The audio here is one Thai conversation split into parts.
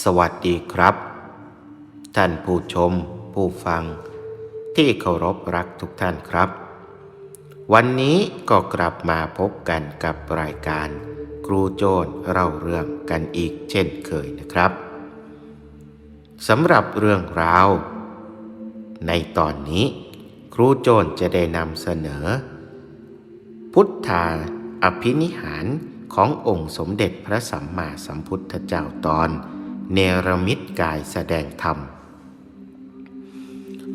สวัสดีครับ ท่านผู้ชม ผู้ฟัง ที่เคารพรักทุกท่านครับ วันนี้ก็กลับมาพบกันกับรายการ ครูโจนเล่าเรื่องกันอีกเช่นเคยนะครับสำหรับเรื่องราว ในตอนนี้ ครูโจนจะได้นำเสนอ พุทธาอภินิหารขององค์สมเด็จพระสัมมาสัมพุทธเจ้าตอน เนรมิตกายแสดงธรรม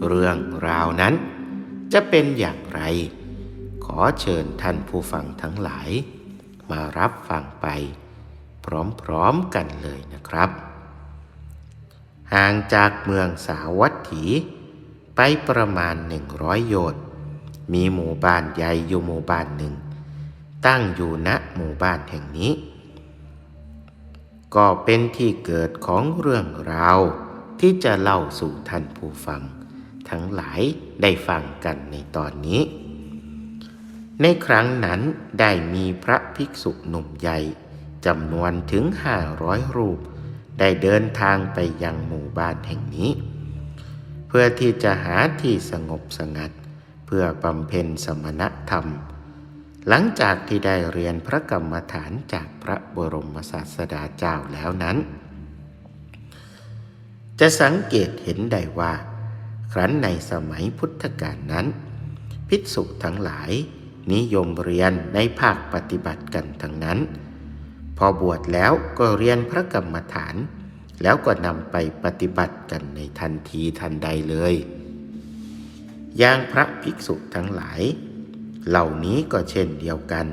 เรื่องราวนั้นจะเป็นอย่างไร ขอเชิญท่านผู้ฟังทั้งหลาย มารับฟังไป พร้อมๆกันเลยนะครับ ห่างจากเมืองสาวัตถี ไปประมาณหนึ่งร้อยโยชน์มีหมู่บ้านใหญ่อยู่หมู่บ้านหนึ่ง ตั้งอยู่ณหมู่บ้านแห่งนี้ ก็เป็นที่เกิดของเรื่องราวที่จะเล่าสู่ท่านผู้ฟัง ทั้งหลายได้ฟังกันในตอนนี้ ในครั้งนั้นได้มีพระภิกษุหนุ่มใหญ่จำนวนถึงห้าร้อยรูป ได้เดินทางไปยังหมู่บ้านแห่งนี้ เพื่อที่จะหาที่สงบสงัด เพื่อบำเพ็ญสมณธรรม หลังจากที่ได้เรียนพระกรรมฐานจากพระบรมศาสดาเจ้าแล้วนั้น จะสังเกตเห็นได้ว่า ครั้นในสมัยพุทธกาลนั้น ภิกษุทั้งหลายนิยมเรียนในภาคปฏิบัติกันทั้งนั้น พอบวชแล้วก็เรียนพระกรรมฐาน แล้วก็นำไปปฏิบัติกันในทันทีทันใดเลย อย่างพระภิกษุทั้งหลาย เหล่านี้ก็เช่นเดียวกัน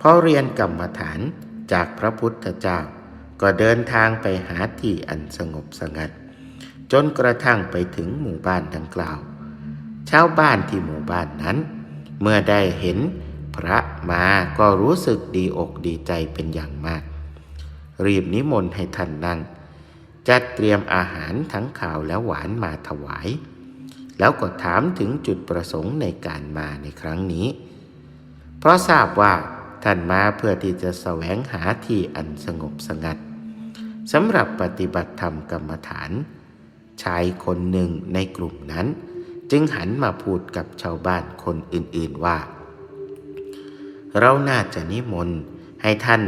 พอเรียนกรรมฐานจากพระพุทธเจ้า ก็เดินทางไปหาที่อันสงบสงัด จนกระทั่งไปถึงหมู่บ้านดังกล่าว ชาวบ้านที่หมู่บ้านนั้น เมื่อได้เห็นพระมาก็รู้สึกดีอกดีใจเป็นอย่างมาก รีบนิมนต์ให้ท่านนั่ง จัดเตรียมอาหารทั้งข่าวและหวานมาถวาย แล้วก็ถามถึงจุดประสงค์ในการมาในครั้งนี้ เพราะทราบว่าท่านมาเพื่อที่จะแสวงหาที่อันสงบสงัดสำหรับปฏิบัติธรรมกรรมฐาน ชายคนหนึ่งในกลุ่มนั้น จึงหันมาพูดกับชาวบ้านคนอื่นๆว่า เราน่าจะนิมนต์ให้ท่าน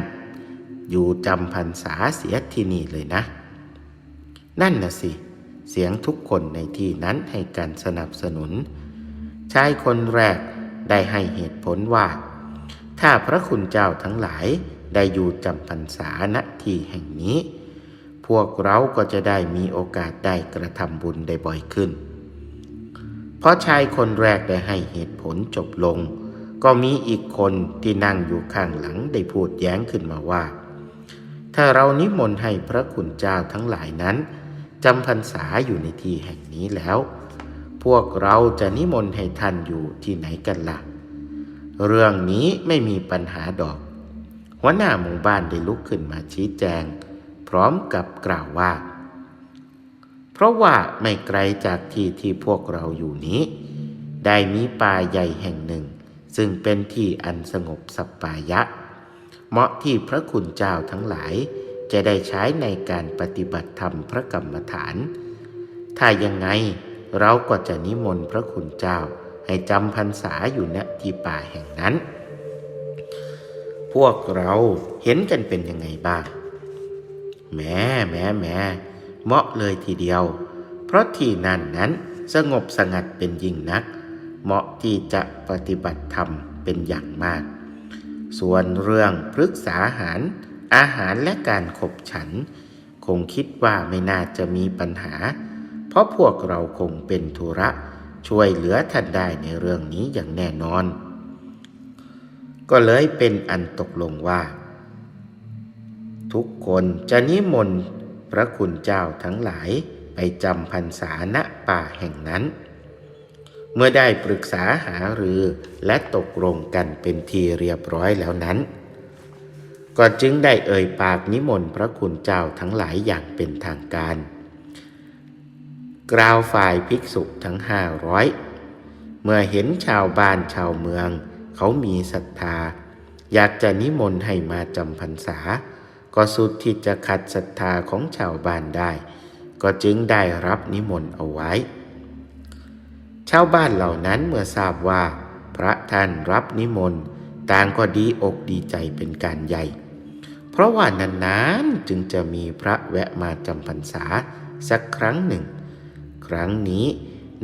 อยู่จำพรรษาเสียที่นี่เลยนะ นั่นน่ะสิเเสียงทุกคนในที่นั้นให้การสนับสนุน ชายคนแรกได้ให้เหตุผลว่า ถ้าพระคุณเจ้าทั้งหลายได้อยู่จำพรรษาณที่แห่งนี้ พวกเราก็จะได้มีโอกาสได้กระทำบุญได้บ่อยขึ้น เพราะชายคนแรกได้ให้เหตุผลจบลง ก็มีอีกคนที่นั่งอยู่ข้างหลังได้พูดแย้งขึ้นมาว่า ถ้าเรานิมนต์ให้พระคุณเจ้าทั้งหลายนั้น จำพรรษาอยู่ในที่แห่งนี้แล้ว พวกเราจะนิมนต์ให้ท่านอยู่ที่ไหนกันละ่ะ เรื่องนี้ไม่มีปัญหาดอก หัวหน้าหมู่บ้านได้ลุกขึ้นมาชี้แจง พร้อมกับกล่าวว่า เพราะว่าไม่ไกลจากที่ที่พวกเราอยู่นี้ ได้มีป่าใหญ่แห่งหนึ่ง ซึ่งเป็นที่อันสงบสัปปายะ เหมาะที่พระคุณเจ้าทั้งหลาย จะได้ใช้ในการปฏิบัติธรรมพระกรรมฐาน ถ้ายังไงเราก็จะนิมนต์พระคุณเจ้า ให้จำพรรษาอยู่ณที่ป่าแห่งนั้น พวกเราเห็นกันเป็นยังไงบ้างแม้แม้แม้เหมาะเลยทีเดียว เพราะที่นั่นนั้นสงบสงัดเป็นยิ่งนัก เหมาะที่จะปฏิบัติธรรมเป็นอย่างมาก ส่วนเรื่องพฤกษาหาร อาหารและการขบฉัน คงคิดว่าไม่น่าจะมีปัญหา เพราะพวกเราคงเป็นธุระ ช่วยเหลือท่านได้ในเรื่องนี้อย่างแน่นอน ก็เลยเป็นอันตกลงว่า ทุกคนจะนิมนต์พระคุณเจ้าทั้งหลายไปจำพรรษาณป่าแห่งนั้น เมื่อได้ปรึกษาหารือและตกลงกันเป็นทีเรียบร้อยแล้วนั้น ก็จึงได้เอ่ยปากนิมนต์พระคุณเจ้าทั้งหลายอย่างเป็นทางการ กล่าวฝ่ายภิกษุทั้งห้าร้อยเมื่อเห็นชาวบ้านชาวเมือง เขามีศรัทธา อยากจะนิมนต์ให้มาจำพรรษา ก็สุดที่จะขัดศรัทธาของชาวบ้านได้ ก็จึงได้รับนิมนต์เอาไว้ ชาวบ้านเหล่านั้นเมื่อทราบว่า พระท่านรับนิมนต์ ต่างก็ดีอกดีใจเป็นการใหญ่ เพราะว่านานๆจึงจะมีพระแวะมาจำพรรษาสักครั้งหนึ่ง ครั้งนี้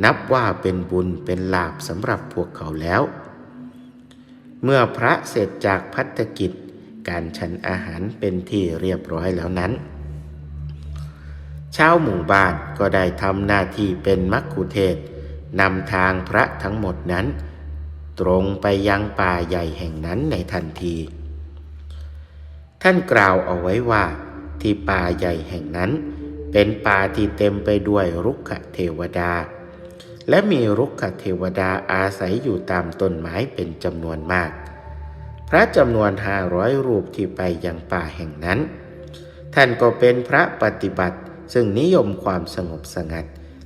นับว่าเป็นบุญเป็นลาบสำหรับพวกเขาแล้ว เมื่อพระเสร็จจากพัฒกิจ การฉันอาหารเป็นที่เรียบร้อยแล้วนั้นชาวหมู่บ้านก็ได้ทำหน้าที่เป็นมักคุเทศนำทางพระทั้งหมดนั้น ตรงไปยังป่าใหญ่แห่งนั้นในทันที ท่านกล่าวเอาไว้ว่า ที่ป่าใหญ่แห่งนั้น เป็นป่าที่เต็มไปด้วยรุกขเทวดา และมีรุกขเทวดาอาศัยอยู่ตามต้นไม้เป็นจำนวนมาก พระจำนวนห้าร้อยรูปที่ไปยังป่าแห่งนั้น ท่านก็เป็นพระปฏิบัติซึ่งนิยมความสงบสงัด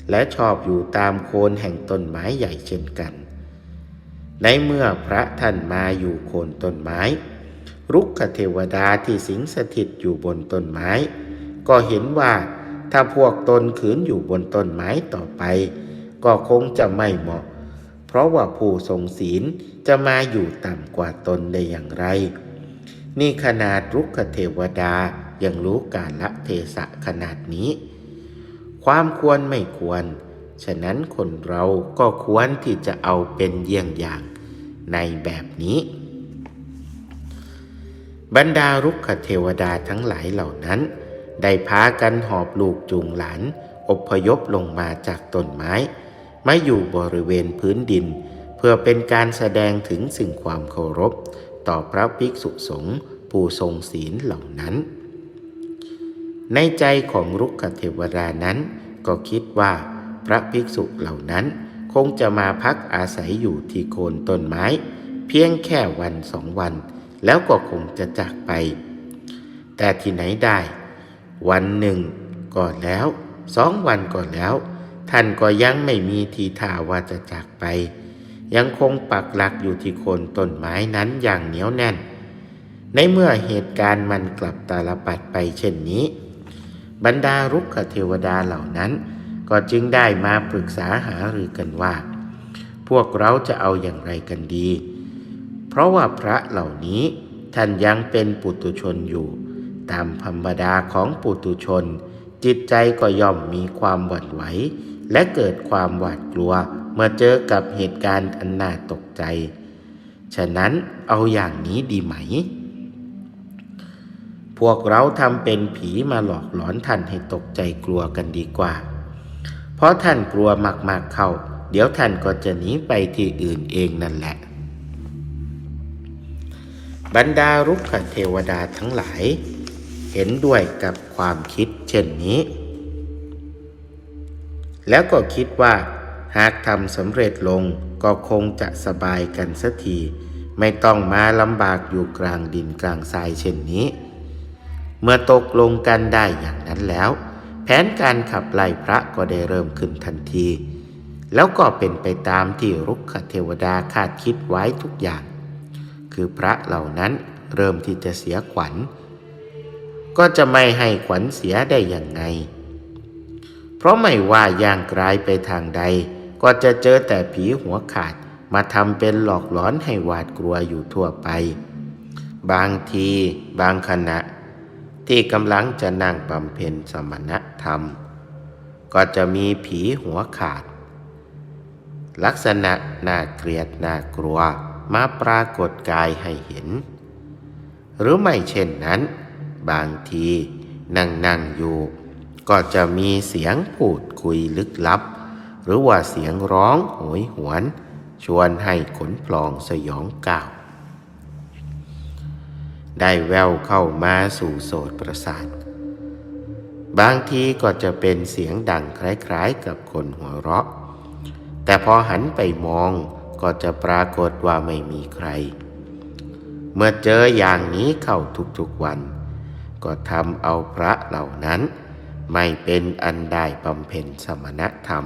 และชอบอยู่ตามโคนแห่งต้นไม้ใหญ่เช่นกัน ในเมื่อพระท่านมาอยู่โคนต้นไม้ รุกขเทวดาที่สิงสถิตอยู่บนต้นไม้ ก็เห็นว่าถ้าพวกตนขืนอยู่บนต้นไม้ต่อไป ก็คงจะไม่เหมาะ เพราะว่าผู้ทรงศีลจะมาอยู่ต่ำกว่าตนได้อย่างไร นี่ขนาดรุกขเทวดายังรู้กาลละเทศะขนาดนี้ ความควรไม่ควร ฉะนั้นคนเราก็ควรที่จะเอาเป็นเยี่ยงอย่างในแบบนี้ บรรดารุกขเทวดาทั้งหลายเหล่านั้น ได้พากันหอบลูกจูงหลานอพยพลงมาจากต้นไม้มาอยู่บริเวณพื้นดิน เพื่อเป็นการแสดงถึงสิ่งความเคารพ ต่อพระภิกษุสงฆ์ผู้ทรงศีลเหล่านั้น ในใจของรุกขเทวดานั้นก็คิดว่า พระภิกษุเหล่านั้น คงจะมาพักอาศัยอยู่ที่โคนต้นไม้ เพียงแค่วันสองวัน แล้วก็คงจะจากไป แต่ที่ไหนได้ วันหนึ่งก่อนแล้วสองวันก่อนแล้ว ท่านก็ยังไม่มีทีท่าว่าจะจากไป ยังคงปักหลักอยู่ที่โคนต้นไม้นั้นอย่างเหนียวแน่น ในเมื่อเหตุการณ์มันกลับตาลปัดไปเช่นนี้ บรรดารุกขเทวดาเหล่านั้น ก็จึงได้มาปรึกษาหารือกันว่า พวกเราจะเอาอย่างไรกันดี เพราะว่าพระเหล่านี้ท่านยังเป็นปุตุชนอยู่ ตามธรรมดาของปุตุชน จิตใจก็ย่อมมีความหวั่นไหว และเกิดความหวาดกลัวเมื่อเจอกับเหตุการณ์อันน่าตกใจ ฉะนั้นเอาอย่างนี้ดีไหม พวกเราทำเป็นผีมาหลอกหลอนท่านให้ตกใจกลัวกันดีกว่า เพราะท่านกลัวมากๆเข้า เดี๋ยวท่านก็จะหนีไปที่อื่นเองนั่นแหละ บรรดารุกขเทวดาทั้งหลาย เห็นด้วยกับความคิดเช่นนี้ แล้วก็คิดว่าหากทำสำเร็จลงก็คงจะสบายกันสักที ไม่ต้องมาลำบากอยู่กลางดินกลางทรายเช่นนี้ เมื่อตกลงกันได้อย่างนั้นแล้ว แผนการขับไล่พระก็ได้เริ่มขึ้นทันที แล้วก็เป็นไปตามที่รุกขเทวดาคาดคิดไว้ทุกอย่าง คือพระเหล่านั้นเริ่มที่จะเสียขวัญ ก็จะไม่ให้ขวัญเสียได้อย่างไง เพราะไม่ว่าย่างกลายไปทางใด ก็จะเจอแต่ผีหัวขาดมาทำเป็นหลอกหลอนให้หวาดกลัวอยู่ทั่วไป บางที บางขณะ ที่กำลังจะนั่งบำเพ็ญสมณธรรม ก็จะมีผีหัวขาด ลักษณะน่าเกลียดน่ากลัวมาปรากฏกายให้เห็น หรือไม่เช่นนั้น บางทีนั่งนั่งอยู่ ก็จะมีเสียงพูดคุยลึกลับ หรือว่าเสียงร้องโหยหวน ชวนให้ขนพลองสยองก้าว ได้แววเข้ามาสู่โสตประสาท บางทีก็จะเป็นเสียงดังคล้ายๆกับคนหัวเราะ แต่พอหันไปมองก็จะปรากฏว่าไม่มีใคร เมื่อเจออย่างนี้เข้าทุกๆวัน ก็ทำเอาพระเหล่านั้น ไม่เป็นอันได้บำเพ็ญสมณธรรม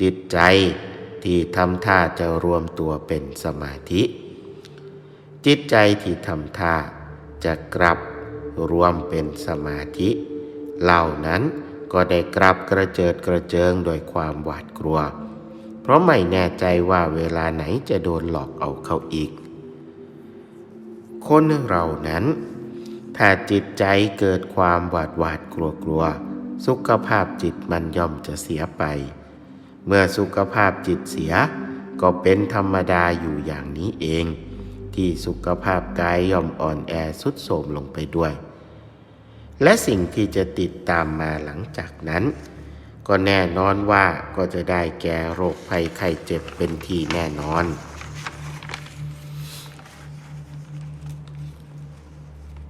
จิตใจที่ทำท่าจะรวมตัวเป็นสมาธิ จิตใจที่ทำท่าจะกลับรวมเป็นสมาธิ เหล่านั้นก็ได้กลับกระเจิดกระเจิงโดยความหวาดกลัว เพราะไม่แน่ใจว่าเวลาไหนจะโดนหลอกเอาเข้าอีก คนเรานั้น ถ้าจิตใจเกิดความหวาดหวาดกลัวกลัวสุขภาพจิตมันย่อมจะเสียไป เมื่อสุขภาพจิตเสียก็เป็นธรรมดาอยู่อย่างนี้เอง ที่สุขภาพกายย่อมอ่อนแอสุดโทรมลงไปด้วย และสิ่งที่จะติดตามมาหลังจากนั้น ก็แน่นอนว่าก็จะได้แก่โรคภัยไข้เจ็บเป็นที่แน่นอน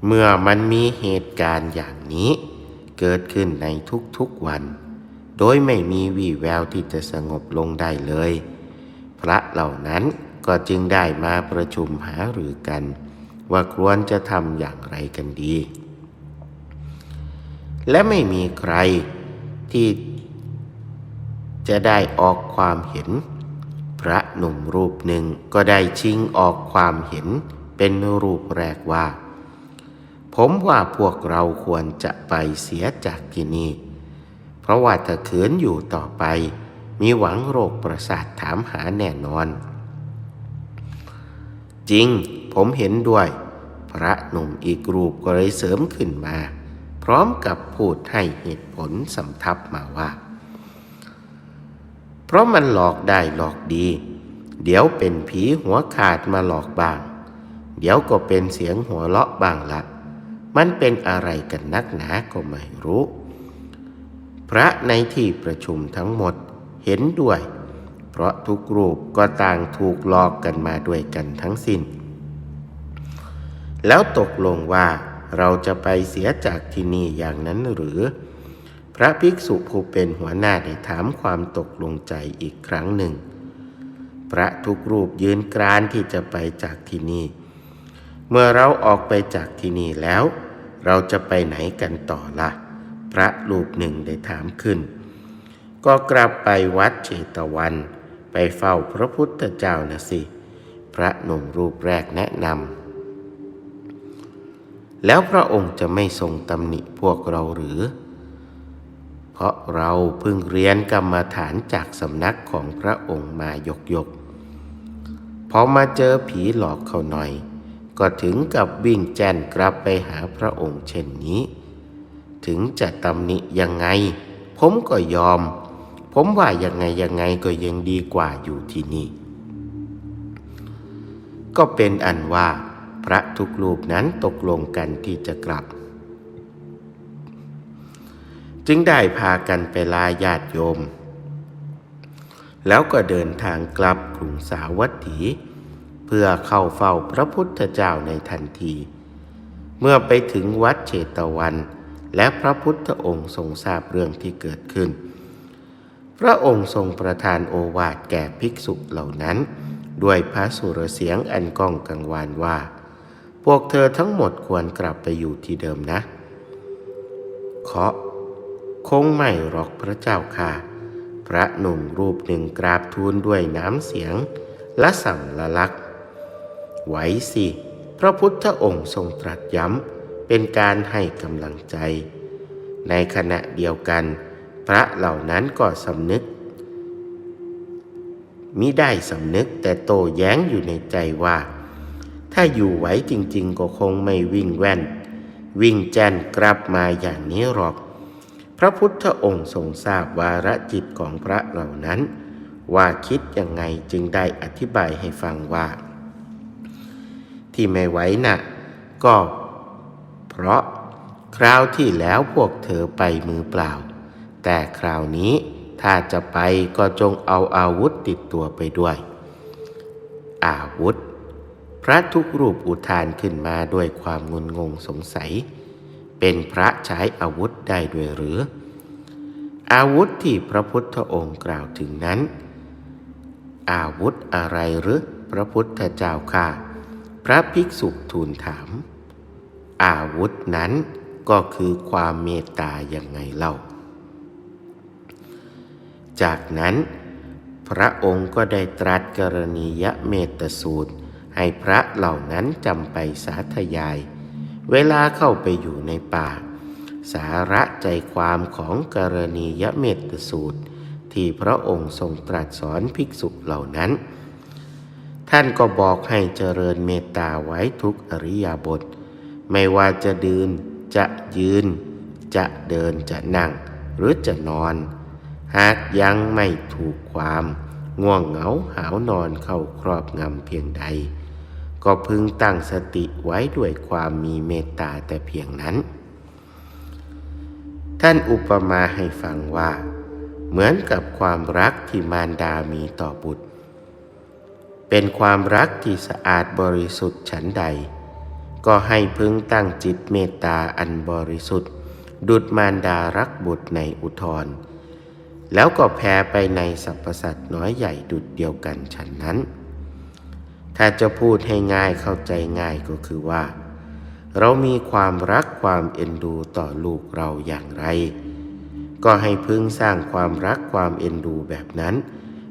เมื่อมันมีเหตุการณ์อย่างนี้เกิดขึ้นในทุกๆวัน โดยไม่มีวี่แววที่จะสงบลงได้เลย พระเหล่านั้น ก็จึงได้มาประชุมหารือกัน ว่าควรจะทำอย่างไรกันดี และไม่มีใครที่จะได้ออกความเห็น พระหนุ่มรูปหนึ่งก็ได้ชิงออกความเห็นเป็นรูปแรกว่า ผมว่าพวกเราควรจะไปเสียจากที่นี่ เพราะว่าถ้าขืนอยู่ต่อไป มีหวังโรคประสาทถามหาแน่นอน จริงผมเห็นด้วย พระหนุ่มอีกรูปก็เลยเสริมขึ้นมา พร้อมกับพูดให้เหตุผลสำทับมาว่า เพราะมันหลอกได้หลอกดี เดี๋ยวเป็นผีหัวขาดมาหลอกบ้าง เดี๋ยวก็เป็นเสียงหัวเราะบ้างละ มันเป็นอะไรกันนักหนาก็ไม่รู้ พระในที่ประชุมทั้งหมดเห็นด้วย เพราะทุกรูปก็ต่างถูกหลอกกันมาด้วยกันทั้งสิ้น แล้วตกลงว่าเราจะไปเสียจากที่นี่อย่างนั้นหรือ พระภิกษุผู้เป็นหัวหน้าได้ถามความตกลงใจอีกครั้งหนึ่ง พระทุกรูปยืนกรานที่จะไปจากที่นี่ เมื่อเราออกไปจากที่นี่แล้ว เราจะไปไหนกันต่อละ่ะ พระรูปหนึ่งได้ถามขึ้น ก็กลับไปวัดเชตวัน ไปเฝ้าพระพุทธเจ้านะสิ พระหนุ่มรูปแรกแนะนำ แล้วพระองค์จะไม่ทรงตำหนิพวกเราหรือ เพราะเราเพิ่งเรียนกรรมฐานจากสำนักของพระองค์มายกยก พอมาเจอผีหลอกเขาหน่อย ก็ถึงกับวิ่งแจนกลับไปหาพระองค์เช่นนี้ ถึงจะตำหนิยังไง ผมก็ยอม ผมว่ายังไงยังไงก็ยังดีกว่าอยู่ที่นี่ ก็เป็นอันว่า พระทุกรูปนั้นตกลงกันที่จะกลับ จึงได้พากันไปลาญาติโยม แล้วก็เดินทางกลับกรุงสาวัตถี เพื่อเข้าเฝ้าพระพุทธเจ้าในทันที เมื่อไปถึงวัดเชตวัน และพระพุทธองค์ทรงทราบเรื่องที่เกิดขึ้น พระองค์ทรงประทานโอวาทแก่ภิกษุเหล่านั้น ด้วยพระสุรเสียงอันก้องกังวานว่า พวกเธอทั้งหมดควรกลับไปอยู่ที่เดิมนะ เคาะคงไม่หรอกพระเจ้าค่ะ พระหนุ่มรูปหนึ่งกราบทูลด้วยน้ำเสียง และสั่งละลักไหวสิ พระพุทธองค์ทรงตรัสย้ำ เป็นการให้กำลังใจ ในขณะเดียวกัน พระเหล่านั้นก็สำนึก มิได้สำนึกแต่โตแย้งอยู่ในใจว่า ถ้าอยู่ไหวจริง ๆ ก็คงไม่วิ่งแว่น วิ่งแจนกลับมาอย่างนี้หรอก พระพุทธองค์ทรงทราบวาระจิตของพระเหล่านั้น ว่าคิดยังไงจึงได้อธิบายให้ฟังว่า ที่ไม่ไหวนะ่ะก็ เพราะคราวที่แล้วพวกเธอไปมือเปล่า แต่คราวนี้ถ้าจะไปก็จงเอาอาวุธติดตัวไปด้วย อาวุธ พระทุกรูปอุทานขึ้นมาด้วยความงุนงงสงสัย เป็นพระใช้อาวุธได้ด้วยหรือ อาวุธที่พระพุทธองค์กล่าวถึงนั้น อาวุธอะไรหรือพระพุทธเจ้าค่ะ พระภิกษุทูลถาม อาวุธนั้นก็คือความเมตตาอย่างไงเล่า จากนั้น พระองค์ก็ได้ตรัสกรณียเมตสูตร ให้พระเหล่านั้นจำไปสาธยาย เวลาเข้าไปอยู่ในป่า สาระใจความของกรณียเมตสูตร ที่พระองค์ทรงตรัสสอนภิกษุเหล่านั้น ท่านก็บอกให้เจริญเมตตาไว้ทุกอริยาบท ไม่ว่าจะดืนจะยืน จะเดินจะนั่ง หรือจะนอน หากยังไม่ถูกความ ง่วงเหงาหาวนอนเข้าครอบงำเพียงใด ก็พึงตั้งสติไว้ด้วยความมีเมตตาแต่เพียงนั้น ท่านอุปมาให้ฟังว่า เหมือนกับความรักที่มารดามีต่อบุตร เป็นความรักที่สะอาดบริสุทธิ์ฉันใด ก็ให้พึงตั้งจิตเมตตาอันบริสุทธิ์ ดุดมารดารักบุตรในอุทธร แล้วก็แผ่ไปในสรรพสัตว์น้อยใหญ่ดุดเดียวกันฉันนั้น ถ้าจะพูดให้ง่ายเข้าใจง่ายก็คือว่า เรามีความรักความเอ็นดูต่อลูกเราอย่างไร ก็ให้พึงสร้างความรักความเอ็นดูแบบนั้น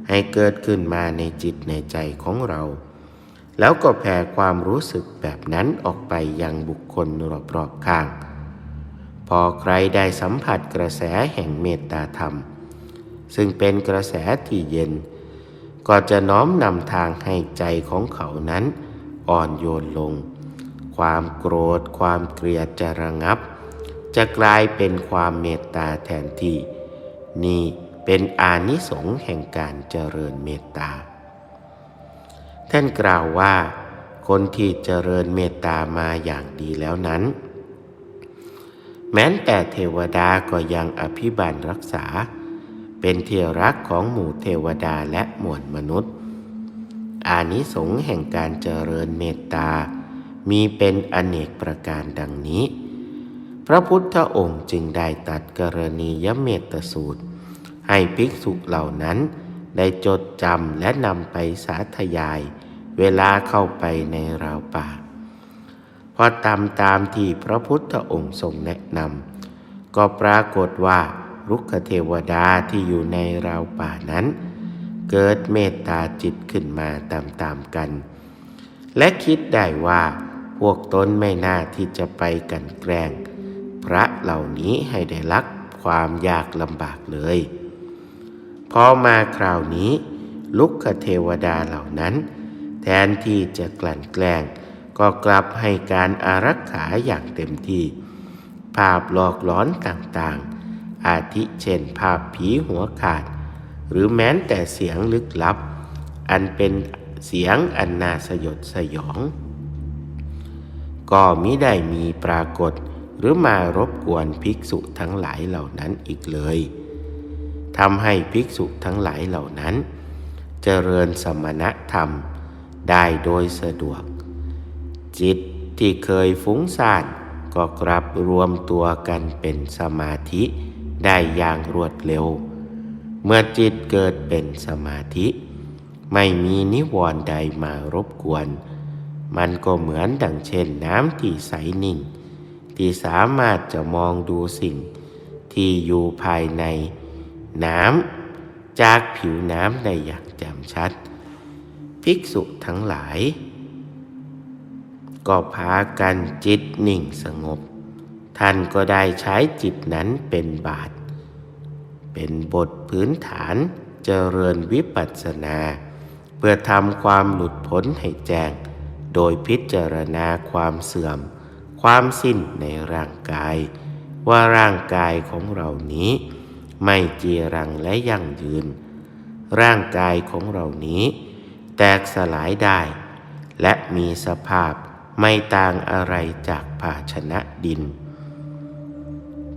ให้เกิดขึ้นมาในจิตในใจของเรา แล้วก็แผ่ความรู้สึกแบบนั้นออกไปยังบุคคลรอบๆข้าง พอใครได้สัมผัสกระแสแห่งเมตตาธรรม ซึ่งเป็นกระแสที่เย็น ก็จะน้อมนำทางให้ใจของเขานั้นอ่อนโยนลง ความโกรธ ความเกลียดจะระงับ จะกลายเป็นความเมตตาแทนที่ นี่เป็นอานิสงส์แห่งการเจริญเมตตา ท่านกล่าวว่า คนที่เจริญเมตตามาอย่างดีแล้วนั้น แม้แต่เทวดาก็ยังอภิบาลรักษา เป็นที่รักของหมู่เทวดาและหมวลมนุษย์ อานิสงส์แห่งการเจริญเมตตา มีเป็นอเนกประการดังนี้ พระพุทธองค์จึงได้ตัดกรณียเมตสูตร ให้ภิกษุเหล่านั้นได้จดจำและนำไปสาธยาย เวลาเข้าไปในราวป่าพอตามตามที่พระพุทธองค์ทรงแนะนำก็ปรากฏว่า รุกขเทวดาที่อยู่ในราวป่านั้น เกิดเมตตาจิตขึ้นมาตามๆกัน และคิดได้ว่าพวกตนไม่น่าที่จะไปกันแกล้ง พระเหล่านี้ให้ได้รับความยากลำบากเลย พอมาคราวนี้ลุกขเทวดาเหล่านั้น แทนที่จะกลั่นแกล้ง ก็กลับให้การอารักขาอย่างเต็มที่ ภาพหลอกหลอนต่าง อาทิเช่นภาพผีหัวขาด หรือแม้แต่เสียงลึกลับ อันเป็นเสียงอันน่าสยดสยอง ก็มิได้มีปรากฏหรือมารบกวนภิกษุทั้งหลายเหล่านั้นอีกเลยทำให้ภิกษุทั้งหลายเหล่านั้น เจริญสมณธรรมได้โดยสะดวก จิตที่เคยฟุ้งซ่านก็กลับรวมตัวกันเป็นสมาธิ ได้อย่างรวดเร็ว เมื่อจิตเกิดเป็นสมาธิ ไม่มีนิวรณ์ใดมารบกวน มันก็เหมือนดังเช่นน้ำที่ใสนิ่ง ที่สามารถจะมองดูสิ่งที่อยู่ภายในน้ำจากผิวน้ำได้อย่างแจ่มชัด ภิกษุทั้งหลาย ก็พากันจิตนิ่งสงบ ท่านก็ได้ใช้จิตนั้นเป็นบาท เป็นบทพื้นฐานเจริญวิปัสสนา เพื่อทำความหลุดพ้นให้แจ้ง โดยพิจารณาความเสื่อม ความสิ้นในร่างกาย ว่าร่างกายของเรานี้ ไม่จีรังและยั่งยืน ร่างกายของเรานี้ แตกสลายได้ และมีสภาพไม่ต่างอะไรจากภาชนะดิน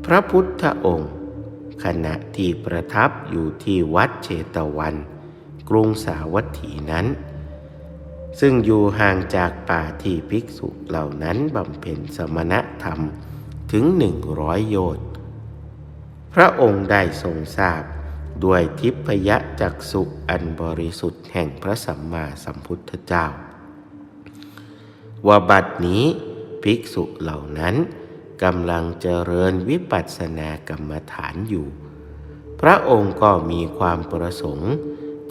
พระพุทธองค์ ขณะที่ประทับอยู่ที่วัดเชตวัน กรุงสาวัตถีนั้น ซึ่งอยู่ห่างจากป่าที่ภิกษุเหล่านั้นบำเพ็ญสมณธรรมถึงหนึ่งร้อยโยชน์พระองค์ได้ทรงทราบด้วยทิพยจักสุอันบริสุทธิ์แห่งพระสัมมาสัมพุทธเจ้า ว่าบัดนี้ภิกษุเหล่านั้น กำลังเจริญวิปัสสนากรรมฐานอยู่ พระองค์ก็มีความประสงค์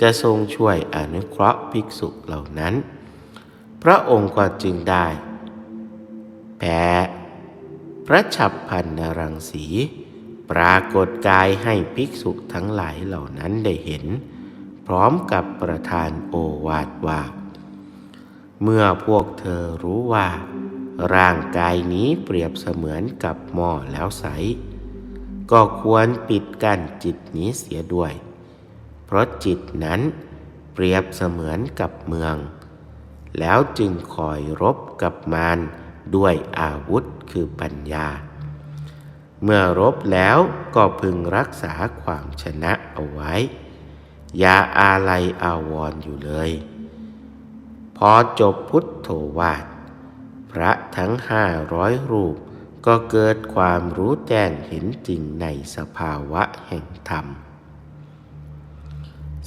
จะทรงช่วยอนุเคราะห์ภิกษุเหล่านั้น พระองค์ก็จึงได้แผ่ระฉับพันนรังสี ปรากฏกายให้ภิกษุทั้งหลายเหล่านั้นได้เห็น พร้อมกับประธานโอวาทว่า เมื่อพวกเธอรู้ว่า ร่างกายนี้เปรียบเสมือนกับหม้อแล้วใส ก็ควรปิดกั้นจิตนี้เสียด้วย เพราะจิตนั้นเปรียบเสมือนกับเมือง แล้วจึงคอยรบกับมารด้วยอาวุธคือปัญญา เมื่อรบแล้วก็พึงรักษาความชนะเอาไว้ อย่าอาลัยอาวรณ์อยู่เลย พอจบพุทโธวาท พระทั้งห้าร้อยรูป ก็เกิดความรู้แจ้งเห็นจริงในสภาวะแห่งธรรม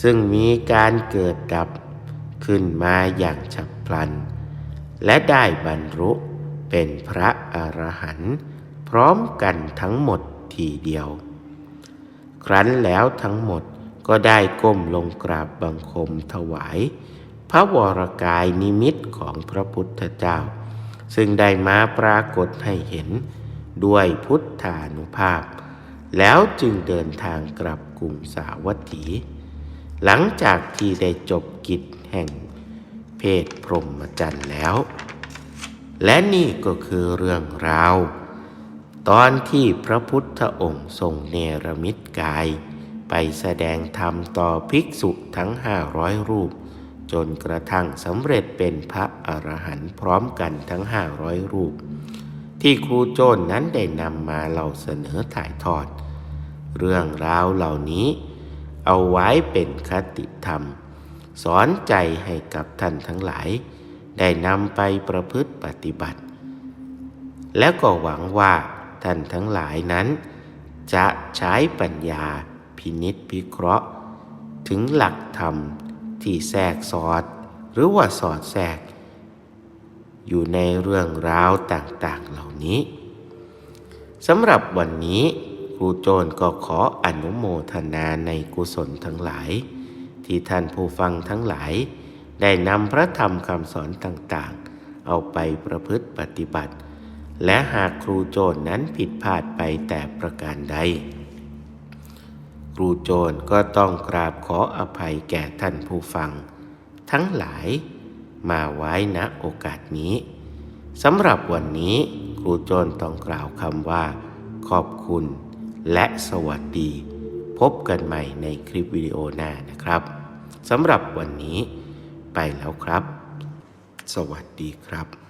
ซึ่งมีการเกิดดับขึ้นมาอย่างฉับพลัน และได้บรรลุเป็นพระอรหันต์พร้อมกันทั้งหมดทีเดียว ครั้นแล้วทั้งหมดก็ได้ก้มลงกราบบังคมถวาย พระวรกายนิมิตของพระพุทธเจ้า ซึ่งได้มาปรากฏให้เห็นด้วยพุทธานุภาพ แล้วจึงเดินทางกลับกรุงสาวัตถี หลังจากที่ได้จบกิจแห่งเพศพรหมจรรย์แล้ว และนี่ก็คือเรื่องราว ตอนที่พระพุทธองค์ทรงเนรมิตกาย ไปแสดงธรรมต่อภิกษุทั้งห้าร้อยรูป จนกระทั่งสำเร็จเป็นพระอรหันต์พร้อมกันทั้งห้าร้อยรูป ที่ครูโจนนั้นได้นำมาเล่าเสนอถ่ายทอด เรื่องราวเหล่านี้ เอาไว้เป็นคติธรรม สอนใจให้กับท่านทั้งหลาย ได้นำไปประพฤติปฏิบัติ แล้วก็หวังว่าท่านทั้งหลายนั้น จะใช้ปัญญาพินิษพิเคราะห์ ถึงหลักธรรม ที่แทรกสอด หรือว่าสอดแทรก อยู่ในเรื่องราวต่างๆเหล่านี้สำหรับวันนี้ครูโจนก็ขออนุโมทนาในกุศลทั้งหลาย ที่ท่านผู้ฟังทั้งหลาย ได้นำพระธรรมคำสอนต่างๆ เอาไปประพฤติปฏิบัติ และหากครูโจนนั้นผิดพลาดไปแต่ประการใด ครูโจนก็ต้องกราบขออภัยแก่ท่านผู้ฟัง ทั้งหลายมาไว้ณโอกาสนี้สำหรับวันนี้ครูโจนต้องกล่าวคำว่า ขอบคุณและสวัสดี พบกันใหม่ในคลิปวิดีโอหน้านะครับสำหรับวันนี้ไปแล้วครับ สวัสดีครับ